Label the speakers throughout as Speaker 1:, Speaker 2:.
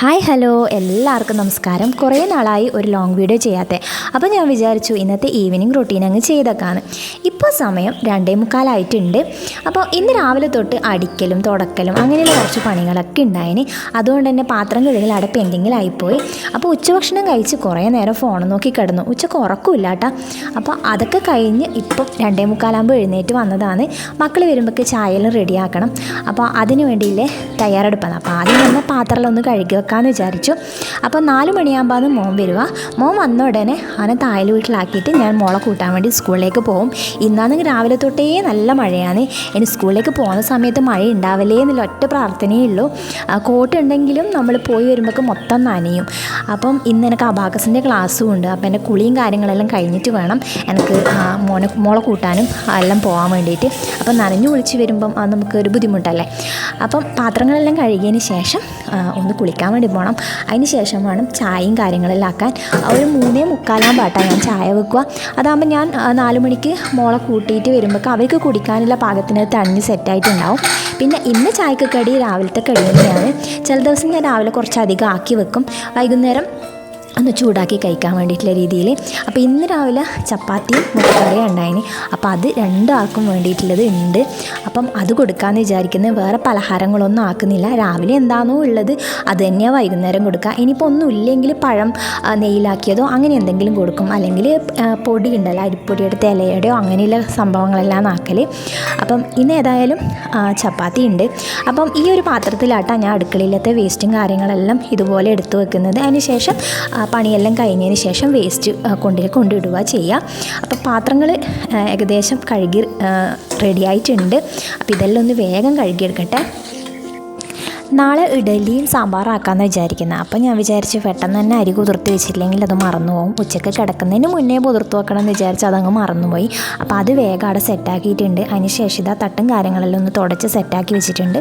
Speaker 1: Hi hello. എല്ലാവർക്കും നമസ്കാരം. കുറേ നാളായി ഒരു ലോങ് വീഡിയോ ചെയ്യാത്തെ. അപ്പോൾ ഞാൻ വിചാരിച്ചു ഇന്നത്തെ ഈവനിങ് റൊട്ടീൻ അങ്ങ് ചെയ്തേക്കാണ് ഇപ്പോൾ സമയം രണ്ടേ മുക്കാലായിട്ടുണ്ട്. അപ്പോൾ ഇന്ന് രാവിലെ തൊട്ട് അടിക്കലും തുടക്കലും അങ്ങനെയുള്ള കുറച്ച് പണികളൊക്കെ ഉണ്ടായിന്. അതുകൊണ്ട് തന്നെ പാത്രം കഴുകൽ അവിടെ പെൻഡിങ്ങിലായിപ്പോയി അപ്പോൾ ഉച്ചഭക്ഷണം കഴിച്ച് കുറേ നേരം ഫോൺ നോക്കി കിടന്നു. ഉച്ചയ്ക്ക് ഉറക്കമില്ല കേട്ടോ അപ്പോൾ അതൊക്കെ കഴിഞ്ഞ് ഇപ്പം രണ്ടേ മുക്കാലാകുമ്പോൾ എഴുന്നേറ്റ് വന്നതാണ്. മക്കൾ വരുമ്പോഴേക്ക് ചായയെല്ലാം റെഡിയാക്കണം അപ്പോൾ അതിന് വേണ്ടിയില്ലേ തയ്യാറെടുപ്പാണ്. അപ്പോൾ ആദ്യം തന്നെ പാത്രം ഒന്ന് കഴുകി വെക്കാമെന്ന് വിചാരിച്ചു. അപ്പോൾ നാല് മണിയാകുമ്പോൾ മോം വരിക മോം വന്ന ഉടനെ അവനെ തായൽ വീട്ടിലാക്കിയിട്ട് ഞാൻ മോളെ കൂട്ടാൻ വേണ്ടി സ്കൂളിലേക്ക് പോകും. ഇന്നാണെങ്കിൽ രാവിലെ തൊട്ടേ നല്ല മഴയാണ്. ഇനി സ്കൂളിലേക്ക് പോകുന്ന സമയത്ത് മഴ ഉണ്ടാവില്ലേ എന്നുള്ള ഒറ്റ പ്രാർത്ഥനയേ ഉള്ളൂ. കോട്ട് ഉണ്ടെങ്കിലും നമ്മൾ പോയി വരുമ്പോൾ മൊത്തം നനയും. അപ്പം ഇന്ന് എനിക്ക് അബാക്കസിന്റെ ക്ലാസ്സും ഉണ്ട്. അപ്പം എന്റെ കുളിയും കാര്യങ്ങളെല്ലാം കഴിഞ്ഞിട്ട് വേണം എനിക്ക് മോനെ മോളെ കൂട്ടാനും എല്ലാം പോകാൻ വേണ്ടിയിട്ട്. അപ്പം നനഞ്ഞു കുളിച്ച് വരുമ്പം അത് നമുക്കൊരു ബുദ്ധിമുട്ടല്ലേ? അപ്പം പാത്രങ്ങളെല്ലാം കഴുകിയതിന് ശേഷം ഒന്ന് കുളിക്കാൻ വേണ്ടി പോകണം അതിന് ശേഷം വേണം ചായയും കാര്യങ്ങളെല്ലാം ആക്കാൻ. ഒരു മൂന്നേ മുക്കാലാം പാട്ടാണ് ഞാൻ ചായ വെക്കുക. അതാകുമ്പോൾ ഞാൻ നാല് മണിക്ക് മോളെ കൂട്ടിയിട്ട് വരുമ്പോൾ അവർക്ക് കുടിക്കാനുള്ള പാകത്തിന് തണിഞ്ഞ് സെറ്റായിട്ടുണ്ടാവും പിന്നെ ഇന്ന് ചായക്ക് കടി രാവിലത്തെ കടി തന്നെയാണ്. ചില ദിവസം ഞാൻ രാവിലെ കുറച്ചധികം ആക്കി വെക്കും. വൈകുന്നേരം ഒന്ന് ചൂടാക്കി കഴിക്കാൻ വേണ്ടിയിട്ടുള്ള രീതിയിൽ. അപ്പോൾ ഇന്ന് രാവിലെ ചപ്പാത്തിയും മുട്ടക്കറിയും ഉണ്ടായിന്. അപ്പോൾ അത് രണ്ടാൾക്കും വേണ്ടിയിട്ടുള്ളത് ഉണ്ട്. അപ്പം അത് കൊടുക്കാമെന്ന് വിചാരിക്കുന്നത് വേറെ പലഹാരങ്ങളൊന്നും ആക്കുന്നില്ല. രാവിലെ എന്താണോ ഉള്ളത് അത് തന്നെയാണ് വൈകുന്നേരം കൊടുക്കുക ഇനിയിപ്പോൾ ഒന്നും ഇല്ലെങ്കിൽ പഴം നെയ്യിലാക്കിയതോ അങ്ങനെ എന്തെങ്കിലും കൊടുക്കും. അല്ലെങ്കിൽ പൊടി ഉണ്ടല്ലോ അരിപ്പൊടിയുടെ തലയുടെയോ അങ്ങനെയുള്ള സംഭവങ്ങളെല്ലാം ആക്കൽ അപ്പം ഇന്ന് ഏതായാലും ചപ്പാത്തി ഉണ്ട്. അപ്പം ഈ ഒരു പാത്രത്തിലാട്ടാണ് ഞാൻ അടുക്കളയിലത്തെ വേസ്റ്റും കാര്യങ്ങളെല്ലാം ഇതുപോലെ എടുത്തു വെക്കുന്നത്. അതിന് ശേഷം പണിയെല്ലാം കഴിഞ്ഞതിന് ശേഷം വേസ്റ്റ് കൊണ്ടു കൊണ്ടിടുക ചെയ്യുക. അപ്പോൾ പാത്രങ്ങൾ ഏകദേശം കഴുകി റെഡി ആയിട്ടുണ്ട് അപ്പോൾ ഇതെല്ലാം ഒന്ന് വേഗം കഴുകിയെടുക്കട്ടെ. നാളെ ഇഡലിയും സാമ്പാറാക്കാമെന്ന് വിചാരിക്കുന്നത് അപ്പം ഞാൻ വിചാരിച്ചു പെട്ടെന്ന് തന്നെ അരി കുതിർത്ത് വെച്ചില്ലെങ്കിൽ അത് മറന്നു പോകും ഉച്ചയ്ക്ക് കിടക്കുന്നതിന് മുന്നേ കുതിർത്ത് വെക്കണം എന്ന് വിചാരിച്ച് അതങ്ങ് മറന്നുപോയി. അപ്പോൾ അത് വേഗം അവിടെ സെറ്റാക്കിയിട്ടുണ്ട്. അതിന് ശേഷം ഇതാ തട്ടും കാര്യങ്ങളെല്ലാം ഒന്ന് തുടച്ച് സെറ്റാക്കി വെച്ചിട്ടുണ്ട്.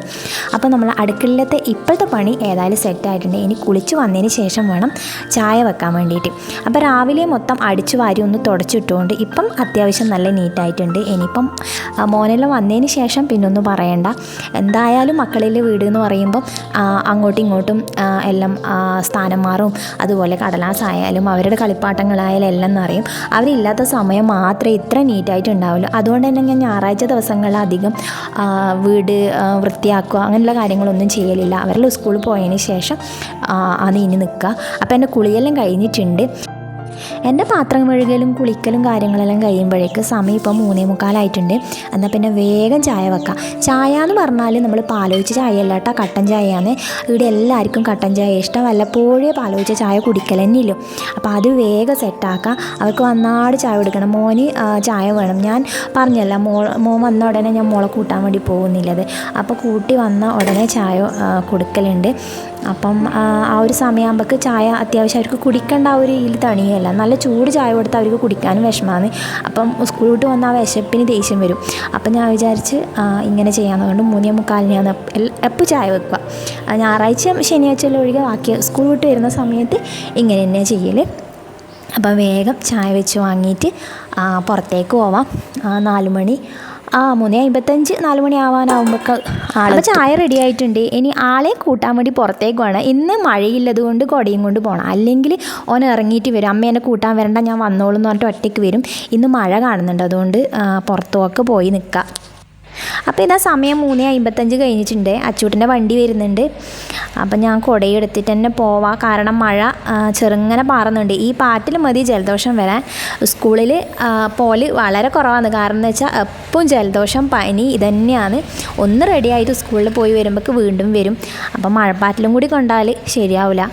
Speaker 1: അപ്പോൾ നമ്മൾ അടുക്കളയിലത്തെ ഇപ്പോഴത്തെ പണി ഏതായാലും സെറ്റായിട്ടുണ്ട്. ഇനി കുളിച്ച് വന്നതിന് ശേഷം വേണം ചായ വെക്കാൻ വേണ്ടിയിട്ട്. അപ്പോൾ രാവിലെ മൊത്തം അടിച്ചു വാരി ഒന്ന് തുടച്ചിട്ടുകൊണ്ട് ഇപ്പം അത്യാവശ്യം നല്ല നീറ്റായിട്ടുണ്ട്. ഇനിയിപ്പം മോനെല്ലാം വന്നതിന് ശേഷം പിന്നൊന്നും പറയണ്ട. എന്തായാലും മക്കളിലെ വീട് എന്ന് പറയുമ്പം ആ, അങ്ങോട്ടും ഇങ്ങോട്ടും എല്ലാം സ്ഥാനം മാറും. അതുപോലെ കടലാസ് ആയാലും അവരുടെ കളിപ്പാട്ടങ്ങളായാലും എല്ലാം നിറയും. അവരില്ലാത്ത സമയം മാത്രമേ ഇത്ര നീറ്റായിട്ട് ഉണ്ടാവുള്ളൂ. അതുകൊണ്ട് തന്നെ ഞാൻ ഞായറാഴ്ച ദിവസങ്ങളിൽ അധികം വീട് വൃത്തിയാക്കുക അങ്ങനെയുള്ള കാര്യങ്ങളൊന്നും ചെയ്യലില്ല. അവരെല്ലാം സ്കൂളിൽ പോയതിന് ശേഷം അത് ഇനി നിൽക്കുക. അപ്പോൾ എന്റെ കുളിയെല്ലാം കഴിഞ്ഞിട്ടുണ്ട്. എന്റെ പാത്രം കഴുകലും കുളിക്കലും കാര്യങ്ങളെല്ലാം കഴിയുമ്പോഴേക്ക് സമയം ഇപ്പം മൂന്നേ മുക്കാലായിട്ടുണ്ട്. എന്നാൽ പിന്നെ വേഗം ചായ വെക്കാം. ചായ എന്ന് പറഞ്ഞാൽ നമ്മൾ പാലൊഴിച്ച ചായ അല്ല കേട്ടോ കട്ടൻ ചായയാണ്. ഇവിടെ എല്ലാവർക്കും കട്ടൻ ചായ ഇഷ്ടം. വല്ലപ്പോഴേ പാലൊഴിച്ച ചായ കുടിക്കൽ തന്നെയല്ലോ അപ്പോൾ അത് വേഗം സെറ്റാക്കാം അവർക്ക് വന്നാട് ചായ കൊടുക്കണം. മോന് ചായ വേണം. ഞാൻ പറഞ്ഞല്ല മോൾ മോൻ വന്ന ഉടനെ ഞാൻ മോളെ കൂട്ടാൻ വേണ്ടി പോകുന്നില്ലത്. അപ്പോൾ കൂട്ടി വന്ന ഉടനെ ചായ കൊടുക്കലുണ്ട്. അപ്പം ആ ഒരു സമയമാകുമ്പോൾ ചായ അത്യാവശ്യം അവർക്ക് കുടിക്കേണ്ട ആ ഒരു ഇതിൽ തണിയല്ല. നല്ല ചൂട് ചായ കൊടുത്ത് അവർക്ക് കുടിക്കാനും വിഷമമാണ്. അപ്പം സ്കൂൾ വിട്ട് വന്ന ആ വിശപ്പിന് ദേഷ്യം വരും. അപ്പം ഞാൻ വിചാരിച്ച് ഇങ്ങനെ ഇങ്ങനെ ചെയ്യാമെന്നുകൊണ്ട് മൂന്നേ മുക്കാലിന് ഞാൻ എപ്പോൾ ചായ വെക്കുക? ഞായറാഴ്ച ശനിയാഴ്ച എല്ലാം ഒഴികെ ബാക്കി സ്കൂൾ വിട്ട് വരുന്ന സമയത്ത് ഇങ്ങനെ തന്നെയാണ് ചെയ്യൽ അപ്പം വേഗം ചായ വെച്ച് വാങ്ങിയിട്ട് പുറത്തേക്ക് പോവാം. നാല് മണി ആ മൂന്ന് അമ്പത്തഞ്ച് നാല് മണി ആവാനാവുമ്പോൾ ചായ റെഡി ആയിട്ടുണ്ട് ഇനി ആളെ കൂട്ടാൻ വേണ്ടി പുറത്തേക്ക് വേണം ഇന്ന് മഴയില്ലത് കൊണ്ട് കൊടയും കൊണ്ട് പോകണം അല്ലെങ്കിൽ ഓൻ ഇറങ്ങിയിട്ട് വരും. അമ്മ എന്നെ കൂട്ടാൻ വരണ്ട ഞാൻ വന്നോളൂ എന്ന് പറഞ്ഞിട്ട് ഒറ്റയ്ക്ക് വരും. ഇന്ന് മഴ കാണുന്നുണ്ട്. അതുകൊണ്ട് പുറത്തുമൊക്കെ പോയി നിൽക്കാം അപ്പോൾ ഇതാ സമയം മൂന്ന് അമ്പത്തഞ്ച് കഴിഞ്ഞിട്ടുണ്ട്. അച്ചൂട്ടിന്റെ വണ്ടി വരുന്നുണ്ട്. അപ്പം ഞാൻ കുടയെടുത്തിട്ട് തന്നെ പോവാം. കാരണം മഴ ചെറുങ്ങനെ പാറുന്നുണ്ട്. ഈ പാറ്റിൽ മതി ജലദോഷം വരാൻ. സ്കൂളിൽ പോൽ വളരെ കുറവാണ്. കാരണം എന്ന് വെച്ചാൽ എപ്പം ജലദോഷം പനി ഇതന്നെയാണ്. ഒന്ന് റെഡി ആയിട്ട് സ്കൂളിൽ പോയി വരുമ്പോൾ വീണ്ടും വരും. അപ്പം മഴപ്പാറ്റിലും കൂടി കൊണ്ടാൽ ശരിയാവില്ല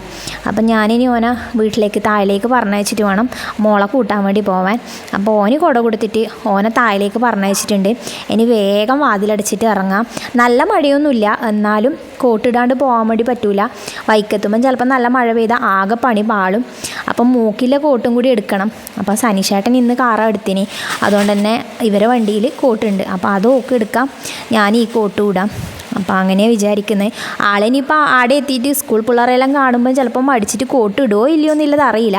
Speaker 1: അപ്പം ഞാനിനി ഓന വീട്ടിലേക്ക് താഴേക്ക് പറഞ്ഞയച്ചിട്ട് വേണം മോളെ കൂട്ടാൻ വേണ്ടി പോവാൻ. അപ്പോൾ ഓന് കുട കൊടുത്തിട്ട് ഓനെ താഴേക്ക് പറഞ്ഞയച്ചിട്ടുണ്ട്. ഇനി വേഗം വാതിലടച്ചിട്ട് ഇറങ്ങാം. നല്ല മഴയൊന്നുമില്ല എന്നാലും കോട്ടിടാണ്ട് പോകാൻ വേണ്ടി പറ്റൂല. വൈക്കത്തുമ്പം ചിലപ്പോൾ നല്ല മഴ പെയ്താൽ ആകെ പണി പാളും. അപ്പം മൂക്കിലെ കോട്ടും കൂടി എടുക്കണം. അപ്പം സനിഷേട്ടൻ ഇന്ന് കാറ എടുത്തിന്. അതുകൊണ്ട് തന്നെ ഇവരെ വണ്ടിയിൽ കോട്ടുണ്ട്. അപ്പോൾ അത് എടുക്കാം. ഞാൻ ഈ കോട്ട് ഇടാം. അപ്പോൾ അങ്ങനെ വിചാരിക്കുന്നത് ആളിനിപ്പോൾ ആടെ എത്തിയിട്ട് സ്കൂൾ പിള്ളേരെല്ലാം കാണുമ്പോൾ ചിലപ്പോൾ മടിച്ചിട്ട് കോട്ട് ഇടുമോ ഇല്ലയോ എന്നുള്ളത് അറിയില്ല.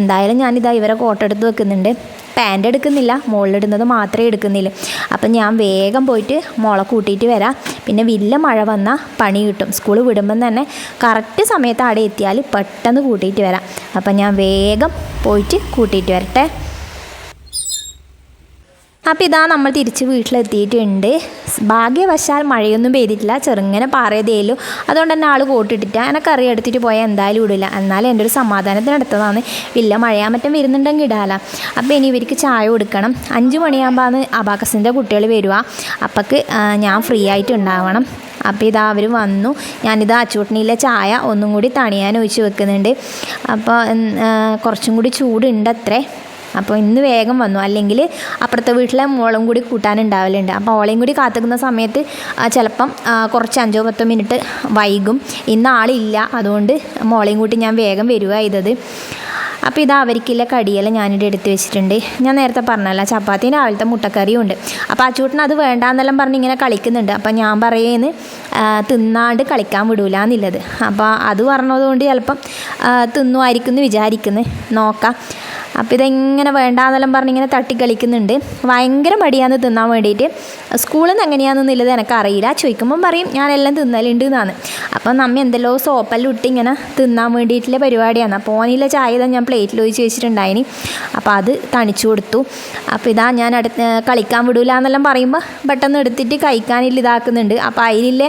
Speaker 1: എന്തായാലും ഞാനിതാ ഇവരെ കോട്ടെടുത്ത് വെക്കുന്നുണ്ട്. പാന്റ് എടുക്കുന്നില്ല. മുകളിലിടുന്നത് മാത്രമേ എടുക്കുന്നില്ല. അപ്പം ഞാൻ വേഗം പോയിട്ട് മോളെ കൂട്ടിയിട്ട് വരാം. പിന്നെ വലിയ മഴ വന്നാൽ പണി കിട്ടും. സ്കൂൾ വിടുമ്പം തന്നെ കറക്റ്റ് സമയത്ത് അവിടെ എത്തിയാൽ പെട്ടെന്ന് കൂട്ടിയിട്ട് വരാം. അപ്പം ഞാൻ വേഗം പോയിട്ട് കൂട്ടിയിട്ട് വരട്ടെ. അപ്പോൾ ഇതാ നമ്മൾ തിരിച്ച് വീട്ടിലെത്തിയിട്ടുണ്ട്. ഭാഗ്യവശാൽ മഴയൊന്നും പെയ്തിട്ടില്ല. ചെറുങ്ങനെ പാറയതേലും അതുകൊണ്ട് തന്നെ ആൾ കോട്ടിട്ടിട്ട് കറി എടുത്തിട്ട് പോയാൽ എന്തായാലും ഇടില്ല എന്നാലും എന്റെ ഒരു സമാധാനത്തിനടുത്തതാണ് ഇല്ല മഴയാൻ മറ്റും വരുന്നുണ്ടെങ്കിൽ ഇടാല. അപ്പോൾ ഇനി ഇവർക്ക് ചായ കൊടുക്കണം. അഞ്ച് മണിയാകുമ്പോഴാണ് അബാക്കസിന്റെ കുട്ടികൾ വരിക അപ്പക്ക് ഞാൻ ഫ്രീ ആയിട്ട് ഉണ്ടാവണം അപ്പോൾ ഇതാ അവർ വന്നു. ഞാനിത് അച്ചൂട്ടനിലെ ചായ ഒന്നും കൂടി തണിയാൻ ഒഴിച്ച് വെക്കുന്നുണ്ട്. അപ്പോൾ കുറച്ചും കൂടി ചൂടുണ്ട് അത്രേ അപ്പോൾ ഇന്ന് വേഗം വന്നു. അല്ലെങ്കിൽ അപ്പുറത്തെ വീട്ടിലെ മോളും കൂടി കൂട്ടാനുണ്ടാവലുണ്ട് അപ്പോൾ ഓളെയും കൂടി കാത്തുക്കുന്ന സമയത്ത് ചിലപ്പം കുറച്ച് അഞ്ചോ പത്തോ മിനിറ്റ് വൈകും. ഇന്ന് ആളില്ല. അതുകൊണ്ട് മോളെയും കൂട്ടി ഞാൻ വേഗം വരിക ചെയ്തത്. അപ്പോൾ ഇതാ അവർക്കില്ല കടിയെല്ലാം ഞാനിവിടെ എടുത്ത് വെച്ചിട്ടുണ്ട്. ഞാൻ നേരത്തെ പറഞ്ഞല്ലോ ചപ്പാത്തി രാവിലത്തെ മുട്ടക്കറിയും ഉണ്ട്. അപ്പോൾ അച്ചൂട്ടൻ അത് വേണ്ടാന്നെല്ലാം പറഞ്ഞ് ഇങ്ങനെ കളിക്കുന്നുണ്ട്. അപ്പോൾ ഞാൻ പറയുന്നത് തിന്നാണ്ട് കളിക്കാൻ വിടൂല എന്നുള്ളത് അപ്പോൾ അത് പറഞ്ഞതുകൊണ്ട് ചിലപ്പം തിന്നുമായിരിക്കും എന്ന് വിചാരിക്കുന്നു. നോക്കാം. അപ്പോൾ ഇതെങ്ങനെ വേണ്ടാന്നെല്ലാം പറഞ്ഞ് ഇങ്ങനെ തട്ടിക്കളിക്കുന്നുണ്ട് ഭയങ്കര മടിയാന്ന് തിന്നാൻ വേണ്ടിയിട്ട്. സ്കൂളിൽ നിന്ന് എങ്ങനെയാണെന്നുള്ളത് എനിക്കറിയില്ല. ചോദിക്കുമ്പം പറയും ഞാനെല്ലാം തിന്നലുണ്ട് എന്നാണ് അപ്പം നമ്മ എന്തെല്ലോ സോപ്പെല്ലാം ഇട്ട് ഇങ്ങനെ തിന്നാൻ വേണ്ടിയിട്ടുള്ള പരിപാടിയാണ്. അപ്പോൾ ചായ ഞാൻ പ്ലേറ്റിൽ ഒഴിച്ച് വെച്ചിട്ടുണ്ടായിനി. അപ്പോൾ അത് തണിച്ചു കൊടുത്തു. അപ്പോൾ ഇതാ ഞാൻ അടുത്ത് കളിക്കാൻ വിടൂല എന്നെല്ലാം പറയുമ്പോൾ പെട്ടെന്ന് എടുത്തിട്ട് കഴിക്കാനില്ല ഇതാക്കുന്നുണ്ട്. അപ്പോൾ അതിലെ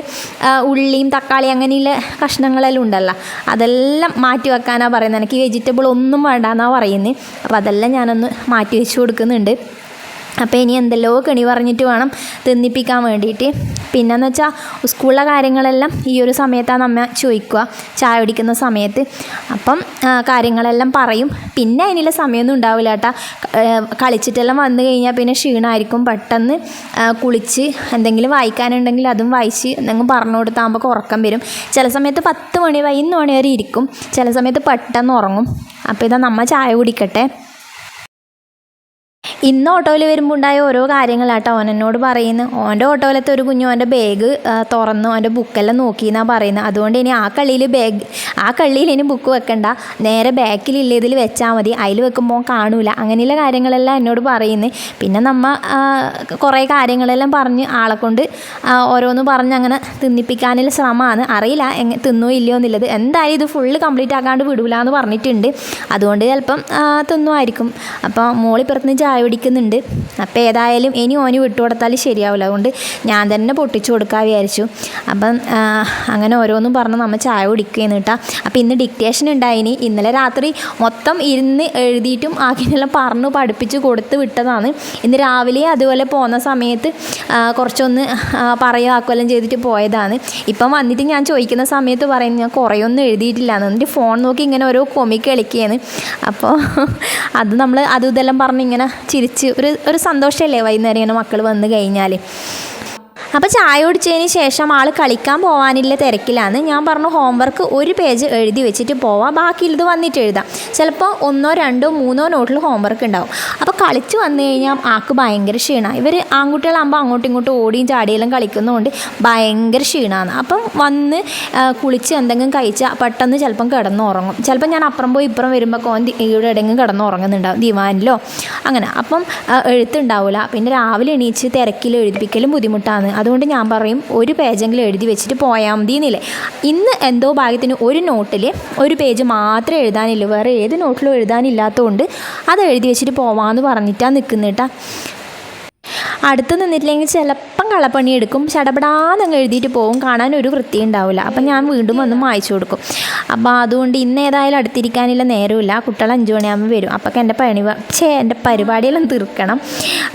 Speaker 1: ഉള്ളിയും തക്കാളി അങ്ങനെയുള്ള കഷ്ണങ്ങളെല്ലാം ഉണ്ടല്ലോ അതെല്ലാം മാറ്റി വെക്കാനാണ് പറയുന്നത് എനിക്ക് വെജിറ്റബിൾ ഒന്നും വേണ്ട എന്നാണ് പറയുന്നത് അപ്പോൾ അതെല്ലാം ഞാനൊന്ന് മാറ്റി വെച്ച് കൊടുക്കുന്നുണ്ട്. അപ്പോൾ ഇനി എന്തെല്ലോ കെണി പറഞ്ഞിട്ട് വേണം തിന്നിപ്പിക്കാൻ വേണ്ടിയിട്ട്. പിന്നെന്ന് വെച്ചാൽ സ്കൂളിലെ കാര്യങ്ങളെല്ലാം ഈ ഒരു സമയത്താണ് നമ്മ ചോദിക്കുക ചായ കുടിക്കുന്ന സമയത്ത്. അപ്പം കാര്യങ്ങളെല്ലാം പറയും. പിന്നെ അതിനുള്ള സമയമൊന്നും ഉണ്ടാവില്ല കേട്ടാ. കളിച്ചിട്ടെല്ലാം വന്നു കഴിഞ്ഞാൽ പിന്നെ ക്ഷീണമായിരിക്കും പെട്ടെന്ന് കുളിച്ച് എന്തെങ്കിലും വായിക്കാനുണ്ടെങ്കിൽ അതും വായിച്ച് എന്തെങ്കിലും പറഞ്ഞു കൊടുത്താകുമ്പോൾ ഉറക്കം വരും. ചില സമയത്ത് പത്ത് മണി പതിനൊന്ന് മണി വരെ ഇരിക്കും. ചില സമയത്ത് പെട്ടെന്ന് ഉറങ്ങും. അപ്പോൾ ഇതാ നമ്മ ചായ കുടിക്കട്ടെ. ഇന്ന് ഓട്ടോയിൽ വരുമ്പോൾ ഉണ്ടായ ഓരോ കാര്യങ്ങളാട്ടോ ഓൻ എന്നോട് പറയുന്നു. ഓന്റെ ഓട്ടോയിലത്തെ ഒരു കുഞ്ഞു ഓന്റെ ബാഗ് തുറന്നു ഓന്റെ ബുക്കെല്ലാം നോക്കി എന്നാണ് പറയുന്നത് അതുകൊണ്ട് ഇനി ആ കള്ളിയിൽ ബാഗ് ആ കള്ളിയിൽ ഇനി ബുക്ക് വെക്കണ്ട. നേരെ ബാക്കിലില്ല ഇതിൽ വെച്ചാൽ മതി. അതിൽ വെക്കുമ്പോൾ കാണൂല. അങ്ങനെയുള്ള കാര്യങ്ങളെല്ലാം എന്നോട് പറയുന്നു. പിന്നെ നമ്മ കുറേ കാര്യങ്ങളെല്ലാം പറഞ്ഞ് ആളെ കൊണ്ട് ഓരോന്ന് പറഞ്ഞ് അങ്ങനെ തിന്നിപ്പിക്കാനുള്ള ശ്രമമാണ്. അറിയില്ല എങ്ങനെ തിന്നോ ഇല്ലയോ എന്നുള്ളത്. എന്തായാലും ഇത് ഫുള്ള് കംപ്ലീറ്റ് ആക്കാണ്ട് വിടൂല എന്ന് പറഞ്ഞിട്ടുണ്ട്. അതുകൊണ്ട് ചിലപ്പം തിന്നുമായിരിക്കും. അപ്പോൾ മോളിപ്പുറത്തുനിന്ന് ചായ പിടിക്കുന്നുണ്ട് അപ്പോൾ ഏതായാലും ഇനി ഓന് വിട്ടു കൊടുത്താൽ ശരിയാവില്ല. അതുകൊണ്ട് ഞാൻ തന്നെ പൊട്ടിച്ചു കൊടുക്കാൻ വിചാരിച്ചു. അപ്പം അങ്ങനെ ഓരോന്നും പറഞ്ഞ് നമ്മൾ ചായ കുടിക്കുകയെന്ന് കേട്ടാ. അപ്പോൾ ഇന്ന് ഡിക്റ്റേഷൻ ഉണ്ടായിനി ഇന്നലെ രാത്രി മൊത്തം ഇരുന്ന് എഴുതിയിട്ടും ആക്കിനെല്ലാം പറഞ്ഞു പഠിപ്പിച്ച് കൊടുത്ത് വിട്ടതാണ്. ഇന്ന് രാവിലെ അതുപോലെ പോകുന്ന സമയത്ത് കുറച്ചൊന്ന് പറയുക ആക്കുമെല്ലാം ചെയ്തിട്ട് പോയതാണ്. ഇപ്പം വന്നിട്ട് ഞാൻ ചോദിക്കുന്ന സമയത്ത് പറയുന്നത് ഞാൻ കുറേയൊന്നും എഴുതിയിട്ടില്ല. എന്നിട്ട് ഫോൺ നോക്കി ഇങ്ങനെ ഓരോ കൊമിക്ക് കളിക്കുകയാണ് അപ്പോൾ അത് നമ്മൾ അതും ഇതെല്ലാം പറഞ്ഞ് ഇങ്ങനെ ചിരിച്ച് ഒരു ഒരു സന്തോഷമല്ലേ വൈകുന്നേരം ഇങ്ങനെ മക്കൾ വന്നു കഴിഞ്ഞാൽ അപ്പോൾ ചായ ഓടിച്ചതിന് ശേഷം ആൾ കളിക്കാൻ പോകാനില്ല തിരക്കിലാണ്. ഞാൻ പറഞ്ഞു ഹോംവർക്ക് ഒരു പേജ് എഴുതി വെച്ചിട്ട് പോവാം ബാക്കിയുള്ളത് വന്നിട്ട് എഴുതാം. ചിലപ്പോൾ ഒന്നോ രണ്ടോ മൂന്നോ നോട്ടിൽ ഹോംവർക്ക് ഉണ്ടാവും. അപ്പോൾ കളിച്ച് വന്നു കഴിഞ്ഞാൽ ആൾക്ക് ഭയങ്കര ക്ഷീണമാണ് ഇവർ ആൺകുട്ടികളാകുമ്പോൾ അങ്ങോട്ടും ഇങ്ങോട്ടും ഓടിയും ചാടിയെല്ലാം കളിക്കുന്നതുകൊണ്ട് ഭയങ്കര ക്ഷീണമാണ് അപ്പം വന്ന് കുളിച്ച് എന്തെങ്കിലും കഴിച്ചാൽ പെട്ടെന്ന് ചിലപ്പം കിടന്നുറങ്ങും. ചിലപ്പോൾ ഞാൻ അപ്പുറം പോയി ഇപ്പുറം വരുമ്പോൾ കോൻ ഇവിടെ എവിടെയെങ്കിലും കിടന്നുറങ്ങുന്നുണ്ടാവും ദിവാനിലോ അങ്ങനെ. അപ്പം എഴുത്തുണ്ടാവില്ല പിന്നെ രാവിലെ എണീച്ച് തിരക്കിൽ എഴുതിപ്പിക്കലും ബുദ്ധിമുട്ടാണ്. അതുകൊണ്ട് ഞാൻ പറയും ഒരു പേജെങ്കിലും എഴുതി വെച്ചിട്ട് പോയാൽ മതി എന്നില്ലേ ഇന്ന് എന്തോ ഭാഗ്യത്തിന് ഒരു നോട്ടിൽ ഒരു പേജ് മാത്രമേ എഴുതാനില്ല. വേറെ ഏത് നോട്ടിലും എഴുതാനില്ലാത്തതുകൊണ്ട് അത് എഴുതി വെച്ചിട്ട് പോവാമെന്ന് പറഞ്ഞിട്ടാണ് നിൽക്കുന്നേട്ടാ അടുത്ത് നിന്നിട്ടില്ലെങ്കിൽ ചിലപ്പം കളപ്പണി എടുക്കും ചടപടാന്നങ്ങ് എഴുതിയിട്ട് പോകും കാണാൻ ഒരു വൃത്തി ഉണ്ടാവില്ല അപ്പം ഞാൻ വീണ്ടും വന്ന് മായ്ച്ചു കൊടുക്കും. അപ്പോൾ അതുകൊണ്ട് ഇന്ന് ഏതായാലും അടുത്തിരിക്കാനില്ല നേരമില്ല. കുട്ടികൾ അഞ്ച് മണിയാകുമ്പോൾ വരും. അപ്പോൾ എന്റെ പണി ഛേ എന്റെ പരിപാടിയെല്ലാം തീർക്കണം.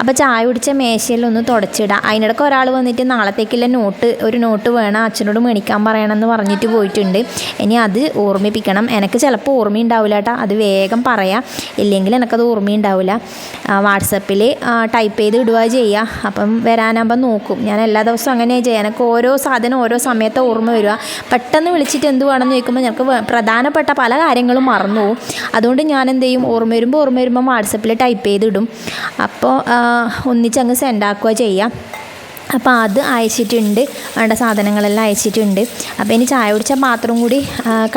Speaker 1: അപ്പോൾ ചായ കുടിച്ച മേശയിലൊന്ന് തുടച്ചിടാം. അതിനിടയ്ക്ക് ഒരാൾ വന്നിട്ട് നാളത്തേക്കുള്ള നോട്ട് ഒരു നോട്ട് വേണം. അച്ഛനോട് മേടിക്കാൻ പറയണമെന്ന് പറഞ്ഞിട്ട് പോയിട്ടുണ്ട്. ഇനി അത് ഓർമ്മിപ്പിക്കണം. എനിക്ക് ചിലപ്പോൾ ഓർമ്മയുണ്ടാവില്ല കേട്ടോ. അത് വേഗം പറയാം. ഇല്ലെങ്കിൽ എനിക്കത് ഓർമ്മയുണ്ടാവില്ല. വാട്സപ്പിൽ ടൈപ്പ് ചെയ്ത് ഇടുക ചെയ്യുക അപ്പം വരാനാകുമ്പോൾ നോക്കും. ഞാൻ എല്ലാ ദിവസവും അങ്ങനെ ചെയ്യാം എനിക്ക് ഓരോ സാധനം ഓരോ സമയത്ത് ഓർമ്മ വരിക. പെട്ടെന്ന് വിളിച്ചിട്ട് എന്ത് വേണമെന്ന് ചോദിക്കുമ്പോൾ ഞങ്ങൾക്ക് പ്രധാനപ്പെട്ട പല കാര്യങ്ങളും മറന്നു പോകും അതുകൊണ്ട് ഞാൻ എന്ത് ചെയ്യും? ഓർമ്മ വരുമ്പോൾ ഓർമ്മ വരുമ്പോൾ വാട്സപ്പിൽ ടൈപ്പ് ചെയ്തിടും. അപ്പോൾ ഒന്നിച്ചങ്ങ് സെൻഡ് ആക്കുക ചെയ്യാം. അപ്പോൾ അത് അയച്ചിട്ടുണ്ട്. വേണ്ട സാധനങ്ങളെല്ലാം അയച്ചിട്ടുണ്ട്. അപ്പോൾ ഇനി ചായ കുടിച്ച പാത്രം കൂടി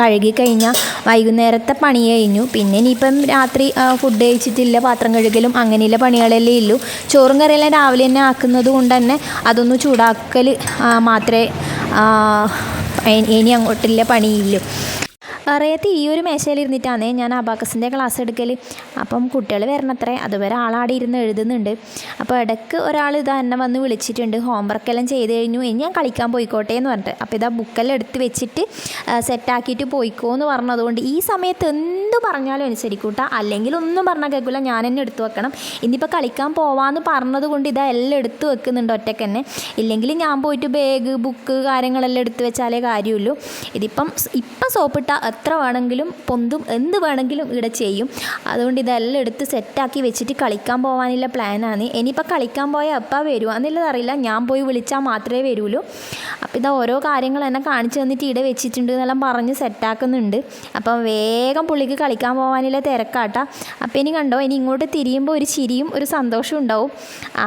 Speaker 1: കഴുകി കഴിഞ്ഞാൽ വൈകുന്നേരത്തെ പണി കഴിഞ്ഞു. പിന്നെ ഇനിയിപ്പം രാത്രി ഫുഡ് കഴിച്ചിട്ടില്ല പാത്രം കഴുകലും അങ്ങനെയുള്ള പണികളല്ലേ ഉള്ളൂ. ചോറും കറിയെല്ലാം രാവിലെ തന്നെ ആക്കുന്നത് കൊണ്ട് തന്നെ അതൊന്ന് ചൂടാക്കൽ മാത്രമേ ഇനി അങ്ങോട്ടുള്ള പണിയില്ലു. അറിയാത്ത ഈ ഒരു മേശയിൽ ഇരുന്നിട്ടാണ് ഞാൻ അബാക്കസിന്റെ ക്ലാസ് എടുക്കൽ അപ്പം കുട്ടികൾ വരണത്രേ അതുവരെ ആളാടെ ഇരുന്ന് എഴുതുന്നുണ്ട്. അപ്പോൾ ഇടയ്ക്ക് ഒരാൾ ഇതാ എന്നെ വന്ന് വിളിച്ചിട്ടുണ്ട് ഹോംവർക്ക് എല്ലാം ചെയ്ത് കഴിഞ്ഞു ഇനി ഞാൻ കളിക്കാൻ പോയിക്കോട്ടെ എന്ന് പറഞ്ഞിട്ട്. അപ്പോൾ ഇതാ ബുക്കെല്ലാം എടുത്ത് വെച്ചിട്ട് സെറ്റാക്കിയിട്ട് പോയിക്കോ എന്ന് പറഞ്ഞതുകൊണ്ട് ഈ സമയത്ത് എന്ത് പറഞ്ഞാലും അനുസരിക്കൂട്ട അല്ലെങ്കിൽ ഒന്നും പറഞ്ഞാൽ കേൾക്കില്ല ഞാൻ തന്നെ എടുത്തു വെക്കണം. ഇനിയിപ്പോൾ കളിക്കാൻ പോവാമെന്ന് പറഞ്ഞത് കൊണ്ട് ഇതാ എല്ലാം എടുത്ത് വെക്കുന്നുണ്ട് ഒറ്റയ്ക്ക് തന്നെ ഇല്ലെങ്കിൽ ഞാൻ പോയിട്ട് ബാഗ് ബുക്ക് കാര്യങ്ങളെല്ലാം എടുത്ത് വെച്ചാലേ കാര്യമുള്ളൂ. ഇതിപ്പം ഇപ്പം സോപ്പിട്ട എത്ര വേണമെങ്കിലും പൊന്തും എന്ത് വേണമെങ്കിലും ഇവിടെ ചെയ്യും. അതുകൊണ്ട് ഇതെല്ലാം എടുത്ത് സെറ്റാക്കി വെച്ചിട്ട് കളിക്കാൻ പോകാനുള്ള പ്ലാനാണ്. ഇനിയിപ്പോൾ കളിക്കാൻ പോയാൽ എപ്പോൾ വരുമോ എന്നുള്ളത് അറിയില്ല. ഞാൻ പോയി വിളിച്ചാൽ മാത്രമേ വരുള്ളൂ. അപ്പോൾ ഇതാ ഓരോ കാര്യങ്ങൾ എന്നെ കാണിച്ചു തന്നിട്ട് ഇവിടെ വെച്ചിട്ടുണ്ട് എന്നെല്ലാം പറഞ്ഞ് സെറ്റാക്കുന്നുണ്ട്. അപ്പം വേഗം പുള്ളിക്ക് കളിക്കാൻ പോകാനുള്ള തിരക്കാട്ട. അപ്പോൾ ഇനി കണ്ടോ ഇനി ഇങ്ങോട്ട് തിരിയുമ്പോൾ ഒരു ചിരിയും ഒരു സന്തോഷവും ഉണ്ടാവും. ആ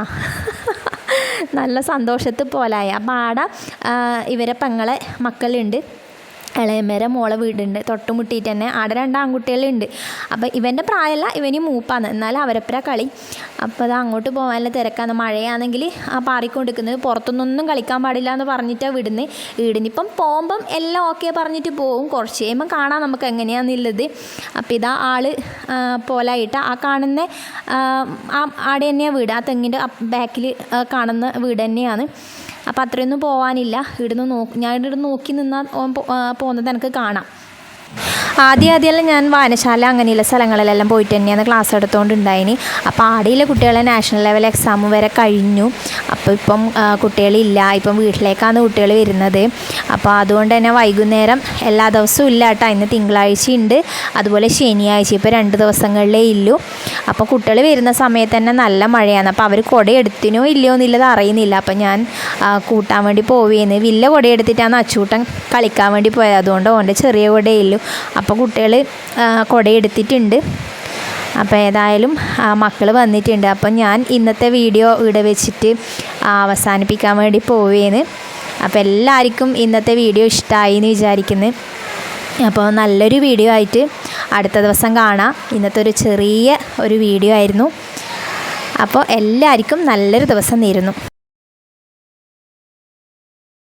Speaker 1: നല്ല സന്തോഷത്തിൽ പോലായ. അപ്പം ആടെ ഇവരെ പെങ്ങളെ മക്കളുണ്ട്. ഇളയമ്മേരെ മോളെ വീടുണ്ട്. തൊട്ടുമുട്ടിയിട്ട് തന്നെ. ആടെ രണ്ട് ആൺകുട്ടികളുണ്ട്. അപ്പോൾ ഇവന്റെ പ്രായമല്ല ഇവനി മൂപ്പാന്ന് എന്നാലും അവരപ്പര കളി. അപ്പോൾ അത് അങ്ങോട്ട് പോകാനുള്ള തിരക്കാണ്. മഴയാണെങ്കിൽ ആ പാറിക്കൊണ്ടിരിക്കുന്നത്. പുറത്തുനിന്നൊന്നും കളിക്കാൻ പാടില്ല എന്ന് പറഞ്ഞിട്ടാണ് വിടുന്നത് വീടിനിപ്പം പോകുമ്പം എല്ലാം ഓക്കെ പറഞ്ഞിട്ട് പോകും. കുറച്ച് കഴിയുമ്പം കാണാം നമുക്ക് എങ്ങനെയാണെന്നുള്ളത് അപ്പോൾ ഇതാ ആൾ ആ, പോലായിട്ട് ആ കാണുന്ന ആ ആടെ തന്നെയാണ് വീട്. ആ തെങ്ങിന്റെ ബാക്കിൽ കാണുന്ന വീട് തന്നെയാണ്. അപ്പോൾ അത്രയൊന്നും പോകാനില്ല ഇവിടുന്ന് നോ ഞാൻ ഇവിടെ നോക്കി നിന്നാൽ പോകുന്നത് എനിക്ക് കാണാം. ആദ്യം ആദ്യമെല്ലാം ഞാൻ വായനശാല അങ്ങനെയുള്ള സ്ഥലങ്ങളിലെല്ലാം പോയിട്ട് തന്നെയാണ് ക്ലാസ് എടുത്തുകൊണ്ടുണ്ടായിന് അപ്പോൾ ആടെയുള്ള കുട്ടികളെ നാഷണൽ ലെവൽ എക്സാം വരെ കഴിഞ്ഞു. അപ്പോൾ ഇപ്പം കുട്ടികളില്ല. ഇപ്പം വീട്ടിലേക്കാണ് കുട്ടികൾ വരുന്നത്. അപ്പോൾ അതുകൊണ്ട് തന്നെ വൈകുന്നേരം എല്ലാ ദിവസവും ഇല്ല കേട്ടോ. ഇന്ന് തിങ്കളാഴ്ച ഉണ്ട് അതുപോലെ ശനിയാഴ്ച ഇപ്പോൾ രണ്ട് ദിവസങ്ങളിലേ ഇല്ലു. അപ്പോൾ കുട്ടികൾ വരുന്ന സമയത്ത് തന്നെ നല്ല മഴയാണ്. അപ്പോൾ അവർ കുട എടുത്തിനോ ഇല്ലയോ എന്നുള്ളത് അറിയുന്നില്ല. അപ്പോൾ ഞാൻ കൂട്ടാൻ വേണ്ടി പോവുകയെന്ന് വില്ല കുടയെടുത്തിട്ടാണ് അച്ചൂട്ടം അച്ചൂട്ടൻ കളിക്കാൻ വേണ്ടി പോയത്. അതുകൊണ്ട് ഓന്റെ ചെറിയ കുടയുള്ളൂ അപ്പോൾ കുട്ടികൾ കൊടയെടുത്തിട്ടുണ്ട്. അപ്പോൾ ഏതായാലും മക്കൾ വന്നിട്ടുണ്ട്. അപ്പം ഞാൻ ഇന്നത്തെ വീഡിയോ ഇവിടെ വെച്ചിട്ട് അവസാനിപ്പിക്കാൻ വേണ്ടി പോവുകയാണ് അപ്പോൾ എല്ലാവർക്കും ഇന്നത്തെ വീഡിയോ ഇഷ്ടമായി എന്ന് വിചാരിക്കുന്നു. അപ്പോൾ നല്ലൊരു വീഡിയോ ആയിട്ട് അടുത്ത ദിവസം കാണാം. ഇന്നത്തെ ഒരു ചെറിയ ഒരു വീഡിയോ ആയിരുന്നു. അപ്പോൾ എല്ലാവർക്കും നല്ലൊരു ദിവസം നേരുന്നു.